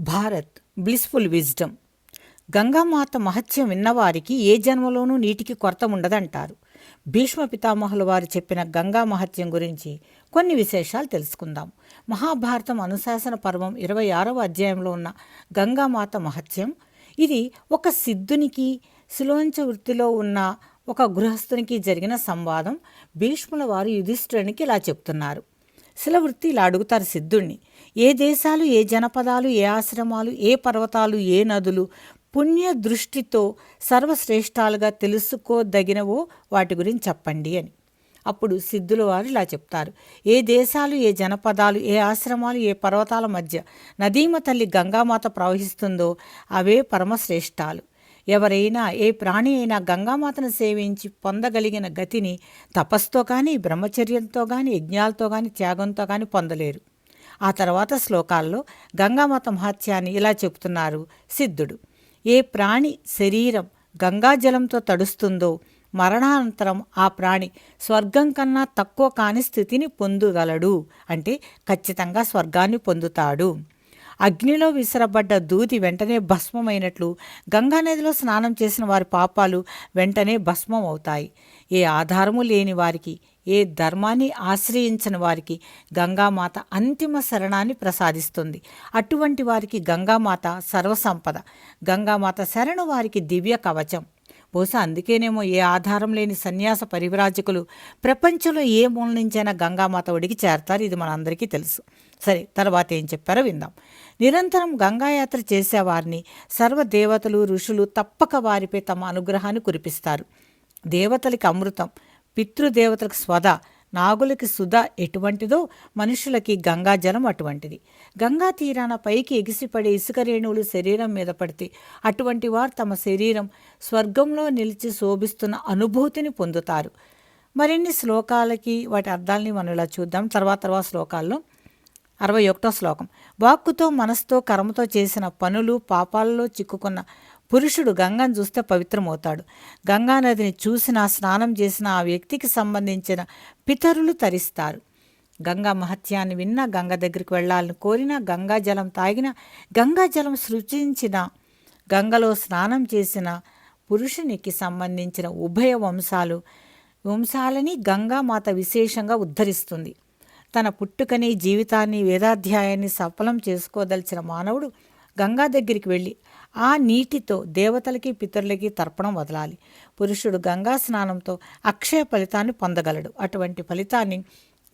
Bharat blissful wisdom. Ganga Mata మహత్యం విన్నవారికి ఏ జన్మలోనూ నీటికి కొరత ఉండదంటారు. భీష్మ పితామహుల వారు చెప్పిన గంగా మహత్యం గురించి కొన్ని విశేషాలు తెలుసుకుందాం. మహాభారతం అనుశాసన పర్వం ఇరవై ఆరవ అధ్యాయంలో ఉన్న గంగామాత మహత్యం. ఇది ఒక సిద్ధునికి శిలోంచ వృత్తిలో ఉన్న ఒక గృహస్థునికి జరిగిన సంవాదం. భీష్ముల వారు యుధిష్ఠునికి ఇలా చెప్తున్నారు. శిలవృత్తి ఇలా అడుగుతారు సిద్ధుణ్ణి. ఏ దేశాలు ఏ జనపదాలు ఏ ఆశ్రమాలు ఏ పర్వతాలు ఏ నదులు పుణ్య దృష్టితో సర్వశ్రేష్టాలుగా తెలుసుకోదగినవో వాటి గురించి చెప్పండి అని. అప్పుడు సిద్ధుల వారు ఇలా చెప్తారు. ఏ దేశాలు ఏ జనపదాలు ఏ ఆశ్రమాలు ఏ పర్వతాల మధ్య నదీమ తల్లి గంగామాత ప్రవహిస్తుందో అవే పరమశ్రేష్టాలు ఎవరైనా ఏ ప్రాణి అయినా గంగామాతను సేవించి పొందగలిగిన గతిని తపస్తో కానీ బ్రహ్మచర్యంతో కానీ యజ్ఞాలతో కానీ త్యాగంతో కానీ పొందలేరు. ఆ తర్వాత శ్లోకాల్లో గంగామాత మహత్యాన్ని ఇలా చెబుతున్నారు సిద్ధుడు. ఏ ప్రాణి శరీరం గంగాజలంతో తడుస్తుందో మరణానంతరం ఆ ప్రాణి స్వర్గం కన్నా తక్కువ కాని స్థితిని పొందగలడు అంటే ఖచ్చితంగా స్వర్గాన్ని పొందుతాడు. అగ్నిలో విసరబడ్డ దూది వెంటనే భస్మమైనట్లు గంగానదిలో స్నానం చేసిన వారి పాపాలు వెంటనే భస్మం అవుతాయి ఏ ఆధారము లేని వారికి ఏ ధర్మాన్ని ఆశ్రయించని వారికి గంగామాత అంతిమ శరణాన్ని ప్రసాదిస్తుంది. అటువంటి వారికి గంగామాత సర్వసంపద గంగామాత శరణు వారికి దివ్య కవచం. బహుశా అందుకేనేమో ఏ ఆధారం లేని సన్యాస పరివ్రాజకులు ప్రపంచంలో ఏ మూల నుంచైనా గంగామాత ఒడికి చేరతారు ఇది మనందరికీ తెలుసు. సరే తర్వాత ఏం చెప్పారో విందాం. నిరంతరం గంగాయాత్ర చేసేవారిని సర్వదేవతలు ఋషులు తప్పక వారిపై తమ అనుగ్రహాన్ని కురిపిస్తారు. దేవతలకి అమృతం పితృదేవతలకు స్వద నాగులకి సుధ ఎటువంటిదో మనుషులకి గంగాజలం అటువంటిది. గంగా తీరాన పైకి ఎగిసిపడే ఇసుక రేణువులు శరీరం మీద పడితే అటువంటి వారు తమ శరీరం స్వర్గంలో నిలిచి శోభిస్తున్న అనుభూతిని పొందుతారు. మరిన్ని శ్లోకాలకి వాటి అర్థాలని మనం ఇలా చూద్దాం. తర్వాత తర్వాత శ్లోకాల్లో అరవై ఒకటో శ్లోకం. వాక్కుతో మనస్తో కర్మతో చేసిన పనులు పాపాలలో చిక్కుకున్న పురుషుడు గంగను చూస్తే పవిత్రమవుతాడు. గంగా నదిని చూసినా స్నానం చేసిన ఆ వ్యక్తికి సంబంధించిన పితరులు తరిస్తారు. గంగా మహత్యాన్ని విన్నా గంగ దగ్గరికి వెళ్ళాలని కోరినా గంగా జలం తాగిన గంగా జలం సృజించిన గంగలో స్నానం చేసిన పురుషునికి సంబంధించిన ఉభయ వంశాలు వంశాలని గంగామాత విశేషంగా ఉద్ధరిస్తుంది. తన పుట్టుకని జీవితాన్ని వేదాధ్యాయాన్ని సఫలం చేసుకోదలిచిన మానవుడు గంగా దగ్గరికి వెళ్ళి ఆ నీటితో దేవతలకి పితరులకి తర్పణం వదలాలి. పురుషుడు గంగా స్నానంతో అక్షయ ఫలితాన్ని పొందగలడు. అటువంటి ఫలితాన్ని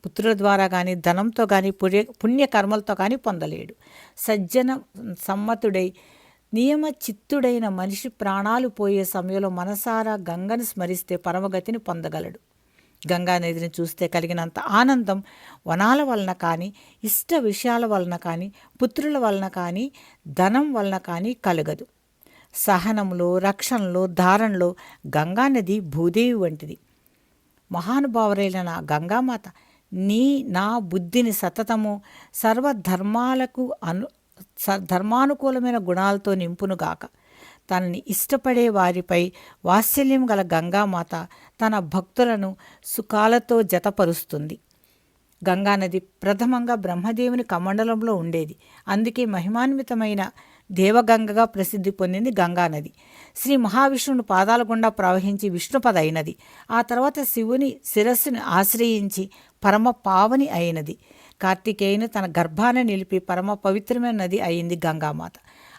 పుత్రుల ద్వారా కానీ ధనంతో కానీ పుణ్య పుణ్యకర్మలతో కానీ పొందలేడు. సజ్జన సమ్మతుడై నియమ చిత్తుడైన మనిషి ప్రాణాలు పోయే సమయంలో మనసారా గంగను స్మరిస్తే పరమగతిని పొందగలడు. గంగా నదిని చూస్తే కలిగినంత ఆనందం వనాల వలన కానీ ఇష్ట విషయాల వలన కానీ పుత్రుల వలన కానీ ధనం వలన కానీ కలగదు. సహనంలో రక్షణలో ధారణలో గంగానది భూదేవి వంటిది. మహానుభావురైన నా గంగామాత నీ నా బుద్ధిని సతతము సర్వధర్మాలకు అను స ధర్మానుకూలమైన గుణాలతో నింపునుగాక. తనని ఇష్టపడే వారిపై వాత్సల్యం గల గంగామాత తన భక్తులను సుఖాలతో జతపరుస్తుంది. గంగానది ప్రథమంగా బ్రహ్మదేవుని కమండలంలో ఉండేది. అందుకే మహిమాన్వితమైన దేవగంగగా ప్రసిద్ధి పొందింది గంగానది. శ్రీ మహావిష్ణువుని పాదాల గుండా ప్రవహించి విష్ణుపద అయినది. ఆ తర్వాత శివుని శిరస్సుని ఆశ్రయించి పరమ పావని అయినది. కార్తికేయుని తన గర్భాన నిలిపి పరమ పవిత్రమైన నది అయింది గంగామాత.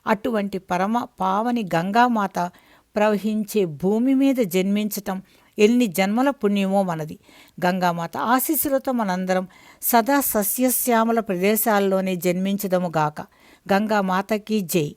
అటువంటి పరమ పావని గంగామాత ప్రవహించే భూమి మీద జన్మించటం ఎన్ని జన్మల పుణ్యమో మనది. గంగామాత ఆశీస్సులతో మనందరం సదా సస్యశ్యామల ప్రదేశాల్లోనే జన్మించదము గాక. గంగామాతకి జై.